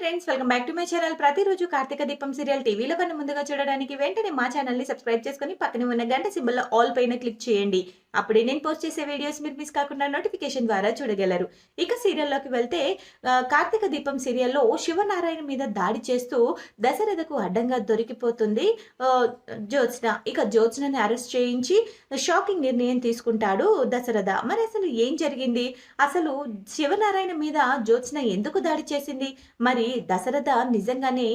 Friends welcome back to my channel ప్రతిరోజు కార్తీక దీపం serial టీవీలో కన్నా ముందుగా చూడడానికి వెంటనే మా ఛానల్ని సబ్స్క్రైబ్ చేసుకుని పక్కనే ఉన్న గంట సింబల్లో ఆల్ పైన క్లిక్ చేయండి. అప్పుడే నేను పోస్ట్ చేసే వీడియోస్ మీరు మిస్ కాకుండా నోటిఫికేషన్ ద్వారా చూడగలరు. ఇక సీరియల్లోకి వెళ్తే కార్తీక దీపం సీరియల్లో శివనారాయణ మీద దాడి చేస్తూ దశరథకు అడ్డంగా దొరికిపోతుంది. జ్యోత్స్న. ఇక జ్యోత్స్నని అరెస్ట్ చేయించి షాకింగ్ నిర్ణయం తీసుకుంటాడు దశరథ. మరి అసలు ఏం జరిగింది? అసలు శివనారాయణ మీద జ్యోత్స్న ఎందుకు దాడి చేసింది? మరి దశరథ నిజంగానే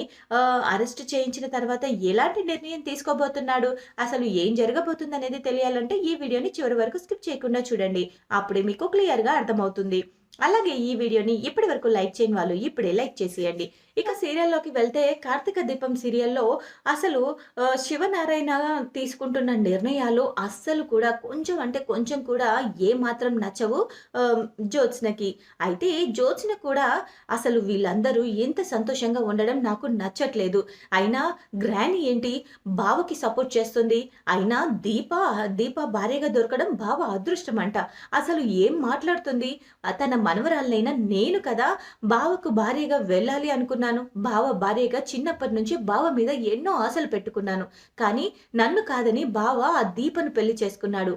అరెస్ట్ చేయించిన తర్వాత ఎలాంటి నిర్ణయం తీసుకోబోతున్నాడు? అసలు ఏం జరగబోతుంది అనేది తెలియాలంటే ఈ వీడియోని చివరి వరకు స్కిప్ చేయకుండా చూడండి. అప్పుడే మీకు క్లియర్గా అర్థమవుతుంది. అలాగే ఈ వీడియోని ఇప్పటి వరకు లైక్ చేయని వాళ్ళు ఇప్పుడే లైక్ చేసేయండి. ఇక సీరియల్లోకి వెళ్తే కార్తీక దీపం సీరియల్లో అసలు శివనారాయణ తీసుకుంటున్న నిర్ణయాలు అస్సలు కూడా కొంచెం అంటే కొంచెం కూడా ఏ మాత్రం నచ్చవు జ్యోత్స్నకి. అయితే జ్యోత్స్న కూడా అసలు వీళ్ళందరూ ఎంత సంతోషంగా ఉండడం నాకు నచ్చట్లేదు. అయినా గ్రాని ఏంటి? బావకి సపోర్ట్ చేస్తుంది. అయినా దీప దీప భార్యగా దొరకడం బావ అదృష్టం అంట అసలు ఏం మాట్లాడుతుంది? తన మనవరాలనైనా నేను కదా బావకు భార్యగా వెళ్ళాలి అనుకున్న అనుకున్నాను బావ భార్యగా చిన్నప్పటి నుంచి బావ మీద ఎన్నో ఆశలు పెట్టుకున్నాను. కానీ నన్ను కాదని బావ ఆ దీపను పెళ్ళి చేసుకున్నాడు.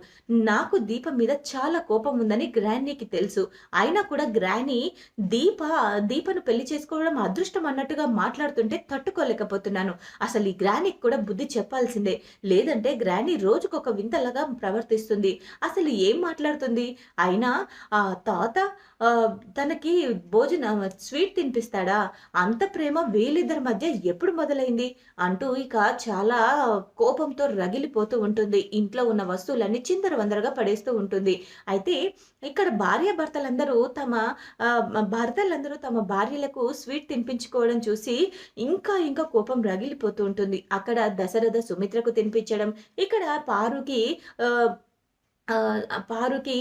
నాకు దీప మీద చాలా కోపం ఉందని గ్రానీకి తెలుసు. అయినా కూడా గ్రానీ దీప దీపను పెళ్ళి చేసుకోవడం అదృష్టం అన్నట్టుగా మాట్లాడుతుంటే తట్టుకోలేకపోతున్నాను. అసలు ఈ గ్రానీకి కూడా బుద్ధి చెప్పాల్సిందే. లేదంటే గ్రానీ రోజుకొక వింతలాగా ప్రవర్తిస్తుంది. అసలు ఏం మాట్లాడుతుంది? అయినా ఆ తాత తనకి భోజనం స్వీట్ తినిపిస్తాడా? అంత ప్రేమ వీళ్ళిద్దరి మధ్య ఎప్పుడు మొదలైంది? అంటూ ఇక చాలా కోపంతో రగిలిపోతూ ఉంటుంది. ఇంట్లో ఉన్న వస్తువులన్నీ చిందర వందరగా పడేస్తూ ఉంటుంది. అయితే ఇక్కడ భార్య భర్తలందరూ తమ భర్తలందరూ తమ భార్యలకు స్వీట్ తినిపించుకోవడం చూసి ఇంకా ఇంకా కోపం రగిలిపోతూ ఉంటుంది. అక్కడ దశరథ సుమిత్రకు తినిపించడం ఇక్కడ పారుకి పారుకి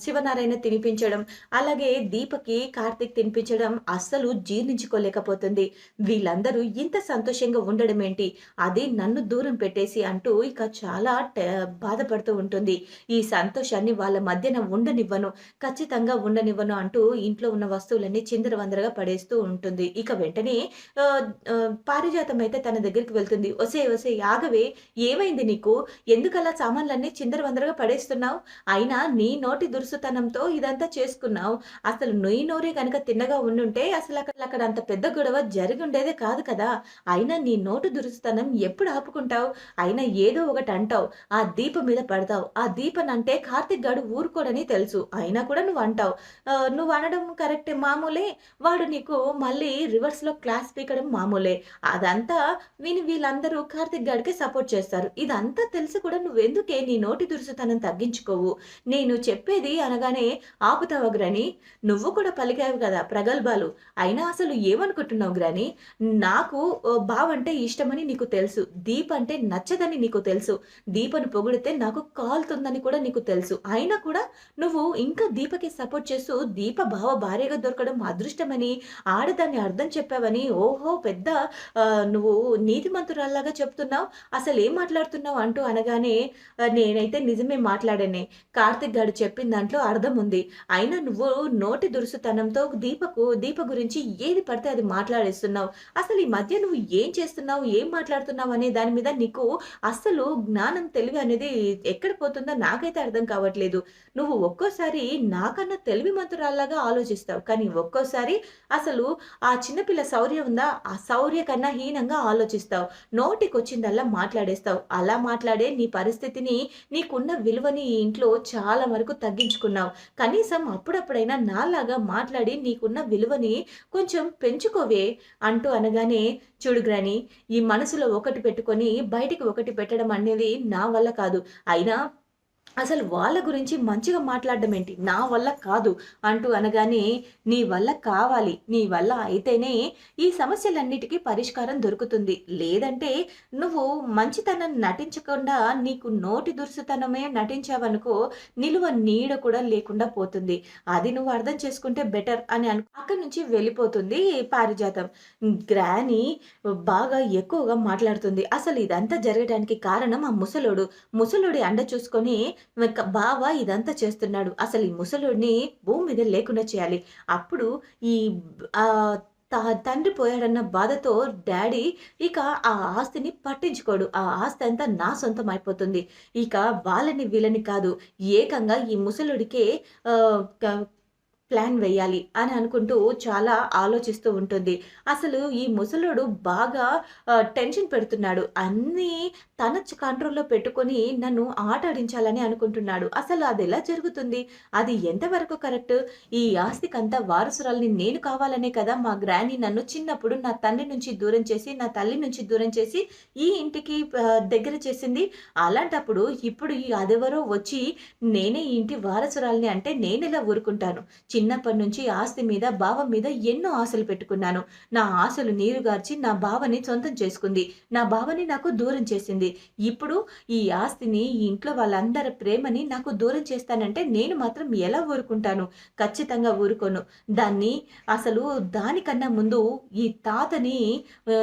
శివనారాయణ తినిపించడం అలాగే దీపకి కార్తీక్ తినిపించడం అస్సలు జీర్ణించుకోలేకపోతుంది. వీళ్ళందరూ ఇంత సంతోషంగా ఉండడం ఏంటి? అది నన్ను దూరం పెట్టేసి అంటూ ఇక చాలా ట- బాధపడుతూ ఉంటుంది. ఈ సంతోషాన్ని వాళ్ళ మధ్యన ఉండనివ్వను ఖచ్చితంగా ఉండనివ్వను అంటూ ఇంట్లో ఉన్న వస్తువులన్నీ చిందరవందరగా పడేస్తూ ఉంటుంది. ఇక వెంటనే పారిజాతం అయితే తన దగ్గరికి వెళ్తుంది. ఒసే ఒసే ఆగవే ఏమైంది నీకు? ఎందుకలా సామాన్లన్నీ చిందరవందరగా పడేస్తున్నావు? అయినా నీ నోటి దురుసుతనంతో ఇదంతా చేసుకున్నావు. అసలు నుయ్యి నోరే కనుక తిన్నగా ఉండుంటే అసలు అక్కడ అక్కడ అంత పెద్ద గొడవ జరిగి ఉండేదే కాదు కదా. అయినా నీ నోటు దురుసుతనం ఎప్పుడు ఆపుకుంటావు? అయినా ఏదో ఒకటి అంటావు. ఆ దీపం మీద పడతావు. ఆ దీపం అంటే కార్తిక్ గాడు ఊరుకోడని తెలుసు. అయినా కూడా నువ్వు అంటావు. నువ్వు అనడం కరెక్టే మామూలే. వాడు నీకు మళ్ళీ రివర్స్లో క్లాస్ పీకడం మామూలే. అదంతా విని వీళ్ళందరూ కార్తిక్ గాడికి సపోర్ట్ చేస్తారు. ఇదంతా తెలిసి కూడా నువ్వెందుకే నీ నోటి దురుసుతనం తగ్గి తగ్గించుకోవు నేను చెప్పేది అనగానే ఆపుతావా గ్రాని నువ్వు కూడా పలికావు కదా ప్రగల్భాలు. అయినా అసలు ఏమనుకుంటున్నావు గ్రాని నాకు బావ బావంటే ఇష్టమని నీకు తెలుసు. దీప్ అంటే నచ్చదని నీకు తెలుసు. దీపను పొగిడితే నాకు కాలుతుందని కూడా నీకు తెలుసు. అయినా కూడా నువ్వు ఇంకా దీపకి సపోర్ట్ చేస్తూ దీప భావ భార్యగా దొరకడం అదృష్టమని ఆడదాన్ని అర్థం చెప్పావని ఓహో పెద్ద నువ్వు నీతిమంతురాల్లాగా చెప్తున్నావు. అసలు ఏం మాట్లాడుతున్నావు అంటూ అనగానే నేనైతే నిజమే మాట్లాడానే. కార్తిక్ గారు చెప్పిన దాంట్లో అర్థం ఉంది. అయినా నువ్వు నోటి దురుసుతనంతో దీపకు దీప గురించి ఏది పడితే అది మాట్లాడేస్తున్నావు. అసలు ఈ మధ్య నువ్వు ఏం చేస్తున్నావు ఏం మాట్లాడుతున్నావు అనే దాని మీద నీకు అస్సలు జ్ఞానం తెలివి అనేది ఎక్కడ పోతుందో నాకైతే అర్థం కావట్లేదు. నువ్వు ఒక్కోసారి నాకన్నా తెలివి మంతురాల్లాగా ఆలోచిస్తావు. కానీ ఒక్కోసారి అసలు ఆ చిన్నపిల్ల శౌర్య ఉందా? ఆ శౌర్య కన్నా హీనంగా ఆలోచిస్తావు. నోటికి వచ్చిందల్లా మాట్లాడేస్తావు. అలా మాట్లాడే నీ పరిస్థితిని నీకున్న విలువని ఈ ఇంట్లో చాలా వరకు తగ్గించుకున్నావు. కనీసం అప్పుడప్పుడైనా నాలాగా మాట్లాడి నీకున్న విలువని కొంచెం పెంచుకోవే అంటూ అనగానే చూడు గ్రాని ఈ మనసులో ఒకటి పెట్టుకొని బయటికి ఒకటి పెట్టడం అనేది నా వల్ల కాదు. అయినా అసలు వాళ్ళ గురించి మంచిగా మాట్లాడడం ఏంటి? నా వల్ల కాదు అంటూ అనగానే నీ వల్ల కావాలి. నీ వల్ల అయితేనే ఈ సమస్యలన్నిటికీ పరిష్కారం దొరుకుతుంది. లేదంటే నువ్వు మంచితనం నటించకుండా నీకు నోటి దురుసుతనమే నటించావనుకో నిలువ నీడ కూడా లేకుండా పోతుంది. అది నువ్వు అర్థం చేసుకుంటే బెటర్ అని అను అక్కడి నుంచి వెళ్ళిపోతుంది పారిజాతం. గ్రాని బాగా ఎక్కువగా మాట్లాడుతుంది. అసలు ఇదంతా జరగడానికి కారణం ఆ ముసలోడు. ముసలోడి అండ చూసుకొని బావ ఇదంతా చేస్తున్నాడు అసలు ఈ ముసలుడిని భూమి మీద లేకుండా చేయాలి అప్పుడు ఈ తండ్రి పోయాడన్న బాధతో డాడీ ఇక ఆ ఆస్తిని పట్టించుకోడు. ఆ ఆస్తి అంతా నా సొంతం అయిపోతుంది. ఇక వాళ్ళని వీళ్ళని కాదు ఏకంగా ఈ ముసలుడికే ప్లాన్ వేయాలి అని అనుకుంటూ చాలా ఆలోచిస్తూ ఉంటుంది. అసలు ఈ ముసలోడు బాగా టెన్షన్ పెడుతున్నాడు. అన్నీ తన కంట్రోల్‌లో పెట్టుకొని నన్ను ఆటాడించాలని అనుకుంటున్నాడు. అసలు అది ఎలా జరుగుతుంది? అది ఎంతవరకు కరెక్ట్? ఈ ఆస్తికంతా వారసురాల్ని నేను కావాలనే కదా మా గ్రానీ నన్ను చిన్నప్పుడు నా తండ్రి నుంచి దూరం చేసి, నా తల్లి నుంచి దూరం చేసి ఈ ఇంటికి దగ్గర చేసింది. అలాంటప్పుడు ఇప్పుడు ఈ అదెవరో వచ్చి నేనే ఈ ఇంటి వారసురాల్ని అంటే నేనెలా ఊరుకుంటాను? చిన్నప్పటి నుంచి ఆస్తి మీద, బావ మీద ఎన్నో ఆశలు పెట్టుకున్నాను. నా ఆశలు నీరుగార్చి నా బావని సొంతం చేసుకుంది. నా బావని నాకు దూరం చేసింది. ఇప్పుడు ఈ ఆస్తిని, ఈ ఇంట్లో వాళ్ళందరి ప్రేమని నాకు దూరం చేస్తానంటే నేను మాత్రం ఎలా ఊరుకుంటాను? ఖచ్చితంగా ఊరుకోను. దాన్ని అసలు దానికన్నా ముందు ఈ తాతని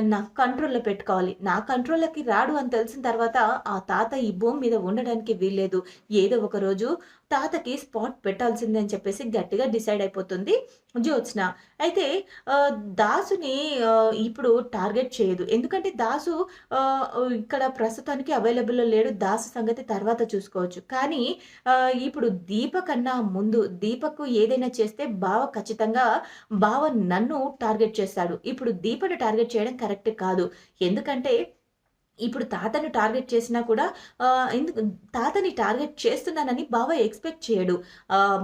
నా కంట్రోల్‌లో పెట్టుకోవాలి. నా కంట్రోల్‌లోకి రాడు అని తెలిసిన తర్వాత ఆ తాత ఈ భూమి మీద ఉండడానికి వీల్లేదు. ఏదో ఒక రోజు తాతకి స్పాట్ పెట్టాల్సిందే అని చెప్పేసి గట్టిగా డిసైడ్ అయిపోతుంది జ్యోత్స్న. అయితే దాసుని ఇప్పుడు టార్గెట్ చేయదు. ఎందుకంటే దాసు ఇక్కడ ప్రస్తుతానికి అవైలబుల్‌లో లేడు. దాసు సంగతి తర్వాత చూసుకోవచ్చు. కానీ ఇప్పుడు దీప కన్నా ముందు దీపకు ఏదైనా చేస్తే బావ ఖచ్చితంగా బావ నన్ను టార్గెట్ చేస్తాడు. ఇప్పుడు దీపను టార్గెట్ చేయడం కరెక్ట్ కాదు. ఎందుకంటే ఇప్పుడు తాతను టార్గెట్ చేసినా కూడా ఎందుకు తాతని టార్గెట్ చేస్తున్నానని బావ ఎక్స్‌పెక్ట్ చేయడు.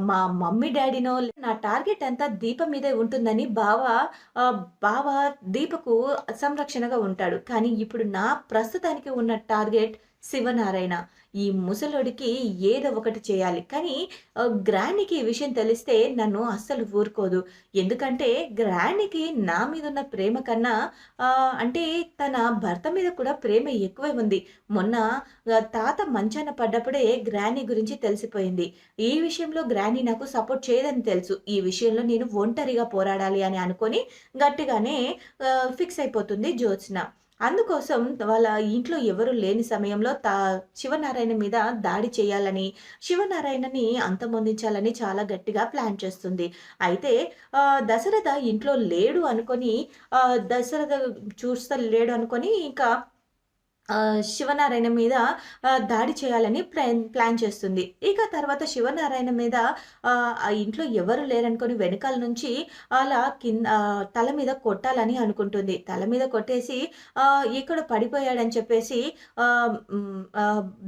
మా మమ్మీ డాడీనో నా టార్గెట్ అంతా దీప మీదే ఉంటుందని బావ బావ దీపకు సంరక్షణగా ఉంటాడు. కానీ ఇప్పుడు నా ప్రస్తుతానికి ఉన్న టార్గెట్ శివనారాయణ. ఈ ముసలోడికి ఏదో ఒకటి చేయాలి. కానీ గ్రాణికి ఈ విషయం తెలిస్తే నన్ను అస్సలు ఊరుకోదు. ఎందుకంటే గ్రాణికి నా మీద ఉన్న ప్రేమ కన్నా అంటే తన భర్త మీద కూడా ప్రేమ ఎక్కువే ఉంది. మొన్న తాత మంచాన పడ్డప్పుడే గ్రానీ గురించి తెలిసిపోయింది. ఈ విషయంలో గ్రానీ నాకు సపోర్ట్ చేయదని తెలుసు. ఈ విషయంలో నేను ఒంటరిగా పోరాడాలి అని అనుకొని గట్టిగానే ఫిక్స్ అయిపోతుంది జ్యోత్స్న. అందుకోసం వాళ్ళ ఇంట్లో ఎవరు లేని సమయంలో తా శివనారాయణ మీద దాడి చేయాలని, శివనారాయణని అంతమొందించాలని చాలా గట్టిగా ప్లాన్ చేస్తుంది. అయితే దశరథ ఇంట్లో లేడు అనుకొని దశరథ చూస్తా లేడు అనుకొని ఇంకా శివనారాయణ మీద దాడి చేయాలని ప్లాన్ ప్లాన్ చేస్తుంది. ఇక తర్వాత శివనారాయణ మీద ఆ ఇంట్లో ఎవరు లేరనుకొని వెనకాల నుంచి అలా కింద తల మీద కొట్టాలని అనుకుంటుంది. తల మీద కొట్టేసి ఇక్కడ పడిపోయాడని చెప్పేసి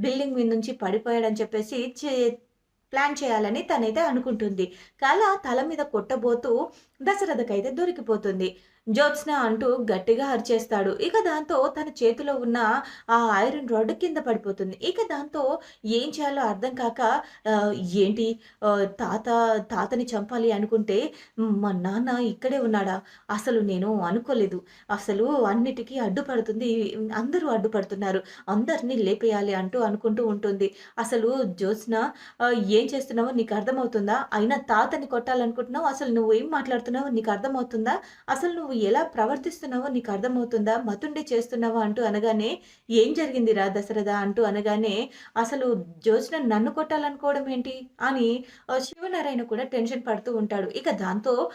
బిల్డింగ్ మీద నుంచి పడిపోయాడని చెప్పేసి చే ప్లాన్ చేయాలని తనైతే అనుకుంటుంది. కళ తల మీద కొట్టబోతూ దశరథకైతే దొరికిపోతుంది. జ్యోత్స్న అంటూ గట్టిగా అరిచేస్తాడు. ఇక దాంతో తన చేతిలో ఉన్న ఆ ఐరన్ రాడ్ కింద పడిపోతుంది. ఇక దాంతో ఏం చేయాలో అర్థం కాక ఏంటి తాత తాతని చంపాలి అనుకుంటే మా నాన్న ఇక్కడే ఉన్నాడా? అసలు నేను అనుకోలేదు. అసలు అన్నిటికీ అడ్డుపడుతుంది. అందరూ అడ్డుపడుతున్నారు. అందరిని లేపేయాలి అంటూ అనుకుంటూ ఉంటుంది. అసలు జ్యోత్స్న ఏం చేస్తున్నావో నీకు అర్థమవుతుందా? అయినా తాతని కొట్టాలనుకుంటున్నావు. అసలు నువ్వు ఏం మాట్లాడుతున్నావో నీకు అర్థమవుతుందా? అసలు నువ్వు ఎలా ప్రవర్తిస్తున్నావో నీకు అర్థమవుతుందా? మతుండి చేస్తున్నావా? అంటూ అనగానే ఏం జరిగిందిరా దశరథ అంటూ అనగానే అసలు జ్యోత్స్న నన్ను కొట్టాలనుకోవడం ఏంటి? అని శివనారాయణ కూడా టెన్షన్ పడుతూ ఉంటాడు. ఇక దాంతో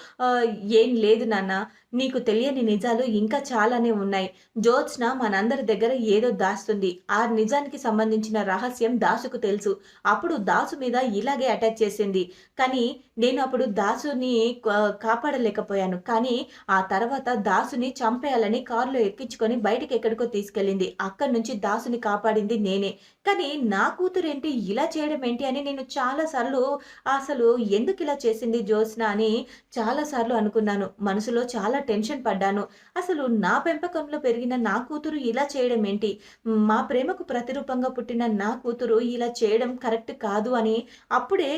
ఏం లేదు నాన్న. నీకు తెలియని నిజాలు ఇంకా చాలానే ఉన్నాయి. జ్యోత్స్న మనందరి దగ్గర ఏదో దాస్తుంది. ఆ నిజానికి సంబంధించిన రహస్యం దాసుకు తెలుసు. అప్పుడు దాసు మీద ఇలాగే అటాక్ చేసింది. కానీ నేను అప్పుడు దాసుని కాపాడలేకపోయాను. కానీ ఆ తర్వాత తర్వాత దాసుని చంపేయాలని కారులో ఎక్కించుకొని బయటికెక్కడికో తీసుకెళ్ళింది. అక్కడి నుంచి దాసుని కాపాడింది నేనే. కానీ నా కూతురేంటి ఇలా చేయడం ఏంటి అని నేను చాలాసార్లు అసలు ఎందుకు ఇలా చేసింది జ్యోత్స్న అని చాలా సార్లు అనుకున్నాను. మనసులో చాలా టెన్షన్ పడ్డాను. అసలు నా పెంపకంలో పెరిగిన నా కూతురు ఇలా చేయడం ఏంటి? మా ప్రేమకు ప్రతిరూపంగా పుట్టిన నా కూతురు ఇలా చేయడం కరెక్ట్ కాదు అని అప్పుడే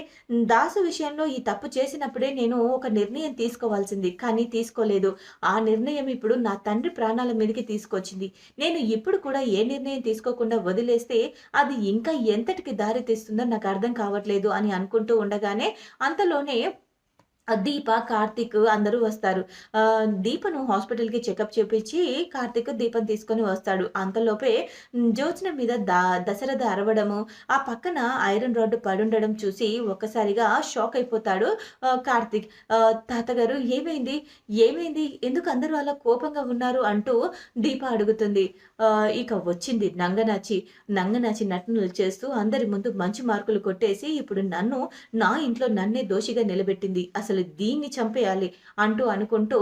దాసు విషయంలో ఈ తప్పు చేసినప్పుడే నేను ఒక నిర్ణయం తీసుకోవాల్సింది. కానీ తీసుకోలేదు. ఆ నిర్ణయం ఇప్పుడు నా తండ్రి ప్రాణాల మీదకి తీసుకొచ్చింది. నేను ఇప్పుడు కూడా ఏ నిర్ణయం తీసుకోకుండా వదిలేస్తే అది ఇంకా ఎంతటికి దారి తీస్తుందో నాకు అర్థం కావట్లేదు అని అనుకుంటూ ఉండగానే అంతలోనే దీప, కార్తీక్ అందరూ వస్తారు. దీపను హాస్పిటల్‌కి చెకప్ చేపించి కార్తీక్ దీపం తీసుకొని వస్తాడు. అంతలోపే జ్యోత్స్న మీద దా దశరథ అరవడము, ఆ పక్కన ఐరన్ రాడ్ పడుండడం చూసి ఒక్కసారిగా షాక్ అయిపోతాడు కార్తీక్. తాతగారు ఏమైంది? ఏమైంది? ఎందుకు అందరూ అలా కోపంగా ఉన్నారు? అంటూ దీప అడుగుతుంది. ఇక వచ్చింది నంగనాచి. నంగనాచి నటనలు చేస్తూ అందరి ముందు మంచి మార్కులు కొట్టేసి ఇప్పుడు నన్ను నా ఇంట్లో నన్నే దోషిగా నిలబెట్టింది. అసలు దీన్ని చంపేయాలి అంటూ అనుకుంటూ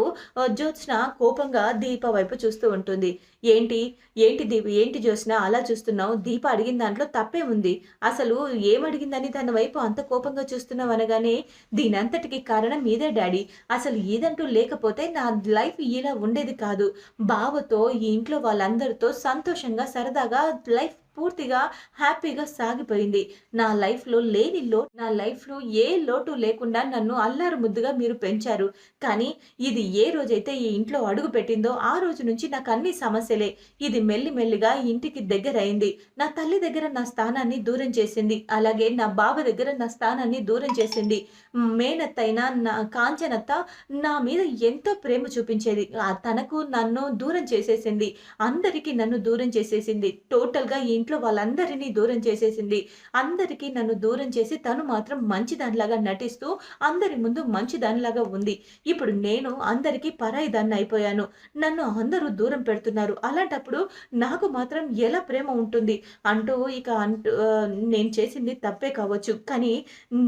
జ్యోత్స్న కోపంగా దీప వైపు చూస్తూ ఉంటుంది. ఏంటి? ఏంటి దీప ఏంటి జ్యోత్స్న అలా చూస్తున్నావు? దీప అడిగిన దాంట్లో తప్పే ఉంది అసలు ఏమడిగిందని తన వైపు అంత కోపంగా చూస్తున్నావు అనగానే, దీనంతటికి కారణం మీదే డాడీ. అసలు ఇదంటూ లేకపోతే నా లైఫ్ ఇలా ఉండేది కాదు. బావతో ఈ ఇంట్లో వాళ్ళందరితో సంతోషంగా సరదాగా లైఫ్ పూర్తిగా హ్యాపీగా సాగిపోయింది. నా లైఫ్‌లో లేని లో నా లైఫ్‌లో ఏ లోటు లేకుండా నన్ను అల్లారు ముద్దుగా మీరు పెంచారు. కానీ ఇది ఏ రోజైతే ఈ ఇంట్లో అడుగుపెట్టిందో ఆ రోజు నుంచి నాకు అన్ని సమస్యలే. ఇది మెల్లి మెల్లిగా ఇంటికి దగ్గరైంది నా తల్లి దగ్గర నా స్థానాన్ని దూరం చేసింది. అలాగే నా బావ దగ్గర నా స్థానాన్ని దూరం చేసింది. మేనత్తైనా నా కాంచనత్త నా మీద ఎంతో ప్రేమ చూపించేది. తనకు నన్ను దూరం చేసేసింది. అందరికీ నన్ను దూరం చేసేసింది. టోటల్‌గా ఈ ఇంట్లో వాళ్ళందరినీ దూరం చేసేసింది. అందరికీ నన్ను దూరం చేసి తను మాత్రం మంచిదానిలాగా నటిస్తూ అందరి ముందు మంచిదానిలాగా ఉంది. ఇప్పుడు నేను అందరికీ పరాయి దాన్నయిపోయాను. నన్ను అందరూ దూరం పెడుతున్నారు. అలాంటప్పుడు నాకు మాత్రం ఎలా ప్రేమ ఉంటుంది? అంటూ ఇక అంటూ నేను చేసింది తప్పే కావచ్చు. కానీ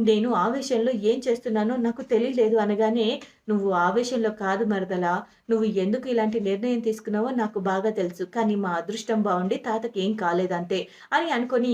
నేను ఆవేశంలో ఏం చేస్తున్నానో నాకు తెలియలేదు అనగానే, నువ్వు ఆవేశంలో కాదు మరదలా. నువ్వు ఎందుకు ఇలాంటి నిర్ణయం తీసుకున్నావో నాకు బాగా తెలుసు. కానీ మా అదృష్టం బాగుండి తాతకి ఏం కాలేదంతే అని అనుకొని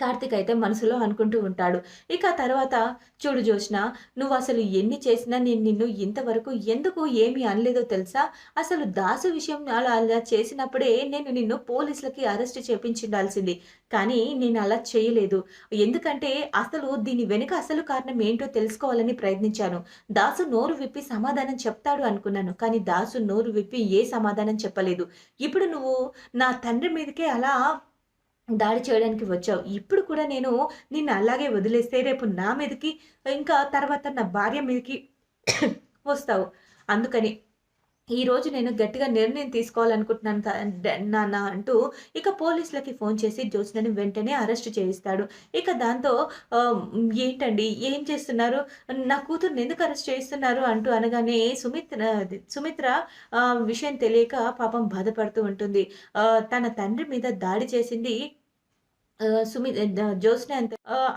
కార్తిక్ అయితే మనసులో అనుకుంటూ ఉంటాడు. ఇక తర్వాత చూడు చూసినా నువ్వు అసలు ఎన్ని చేసినా నేను నిన్ను ఇంతవరకు ఎందుకు ఏమీ అనలేదో తెలుసా? అసలు దాసు విషయం అలా అలా చేసినప్పుడే నేను నిన్ను పోలీసులకి అరెస్ట్ చేపించుండాల్సింది. కానీ నేను అలా చేయలేదు. ఎందుకంటే అసలు దీని వెనుక అసలు కారణం ఏంటో తెలుసుకోవాలని ప్రయత్నించాను. దాసు నోరు విప్పి సమాధానం చెప్తాడు అనుకున్నాను. కానీ దాసు నోరు విప్పి ఏ సమాధానం చెప్పలేదు. ఇప్పుడు నువ్వు నా తండ్రి మీదకే అలా దాడి చేయడానికి వచ్చావు. ఇప్పుడు కూడా నేను నిన్ను అలాగే వదిలేస్తే రేపు నా మీదకి ఇంకా తర్వాత నా భార్య మీదకి వస్తావు. అందుకని ఈరోజు నేను గట్టిగా నిర్ణయం తీసుకోవాలనుకుంటున్నాను నాన్న అంటూ ఇక పోలీసులకి ఫోన్ చేసి జ్యోత్స్నని వెంటనే అరెస్ట్ చేయిస్తాడు. ఇక దాంతో ఏంటండి ఏం చేస్తున్నారు? నా కూతుర్ని ఎందుకు అరెస్ట్ చేయిస్తున్నారు? అంటూ అనగానే సుమిత్ర సుమిత్ర విషయం తెలియక పాపం బాధపడుతూ ఉంటుంది. తన తండ్రి మీద దాడి చేసింది సుమి జ్యోత్స్న జ్యోత్స్నే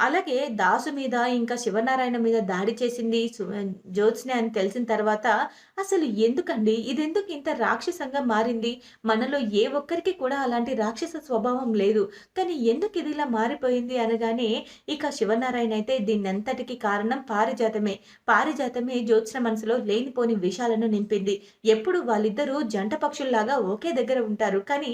అలాగే దాసు మీద ఇంకా శివనారాయణ మీద దాడి చేసింది జ్యోత్స్న జ్యోత్స్నే అని తెలిసిన తర్వాత అసలు ఎందుకండి? ఇదెందుకు ఇంత రాక్షసంగా మారింది? మనలో ఏ ఒక్కరికి కూడా అలాంటి రాక్షస స్వభావం లేదు. కానీ ఎందుకు ఇది ఇలా మారిపోయింది అనగానే ఇక శివనారాయణ అయితే దీనంతటికి కారణం పారిజాతమే. పారిజాతమే జ్యోత్స్న మనసులో లేనిపోని విషాలను నింపింది. ఎప్పుడు వాళ్ళిద్దరూ జంట పక్షుల్లాగా ఒకే దగ్గర ఉంటారు. కానీ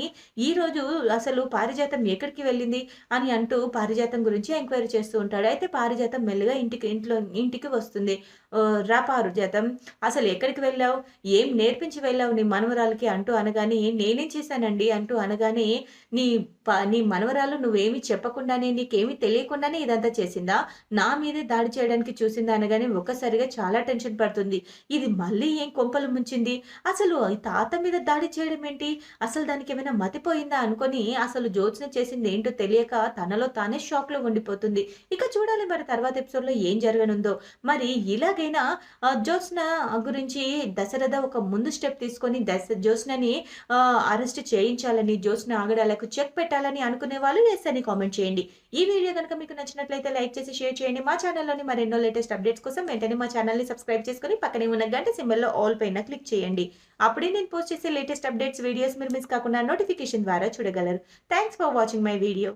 ఈరోజు అసలు పారిజాతం ఎక్కడికి వెళ్ళింది? అని అంటూ పారిజాతం గురించి ఎంక్వైరీ చేస్తూ ఉంటాడు. అయితే పారిజాతం మెల్లగా ఇంటికి ఇంట్లో ఇంటికి వస్తుంది. రాపారు రా అసలు ఎక్కడికి వెళ్ళావు? ఏం నేర్పించి వెళ్ళావు నీ మనవరాలకి అంటూ అనగానే నేనేం చేశానండి? అంటూ అనగానే నీ ప నీ మనవరాలు నువ్వేమి చెప్పకుండానే నీకేమి తెలియకుండానే ఇదంతా చేసిందా? నా మీదే దాడి చేయడానికి చూసిందా? అనగానే ఒక్కసారిగా చాలా టెన్షన్ పడుతుంది. ఇది మళ్ళీ ఏం కొంపలు ముంచింది? అసలు తాత మీద దాడి చేయడం ఏంటి? అసలు దానికి ఏమైనా మతిపోయిందా? అనుకొని అసలు జ్యోత్స్న చేసింది ఏంటో తెలియక తనలో తానే షాక్‌లో ఉండిపోతుంది. ఇక చూడాలి మరి తర్వాత ఎపిసోడ్‌లో ఏం జరగనుందో. మరి ఇలా ఆహ్, జ్యోత్స్న గురించి దశరథ ఒక ముందు స్టెప్ తీసుకొని దశ జ్యోత్స్నని అరెస్ట్ చేయించాలని, జ్యోత్స్న ఆగడాలకు చెక్ పెట్టాలని అనుకునే వాళ్ళు యెస్ అని కామెంట్ చేయండి. ఈ వీడియో కనుక మీకు నచ్చినట్లయితే లైక్ చేసి షేర్ చేయండి. మా ఛానల్‌లోని మరెన్నో లేటెస్ట్ అప్డేట్స్ కోసం వెంటనే మా ఛానల్‌ని సబ్స్క్రైబ్ చేసుకొని పక్కనే ఉన్న గంట సింబల్‌లో ఆల్ పైన క్లిక్ చేయండి. అప్పుడే నేను పోస్ట్ చేసే లేటెస్ట్ అప్డేట్స్ వీడియోస్ మీరు మిస్ కాకుండా నోటిఫికేషన్ ద్వారా చూడగలరు. Thanks for watching my video.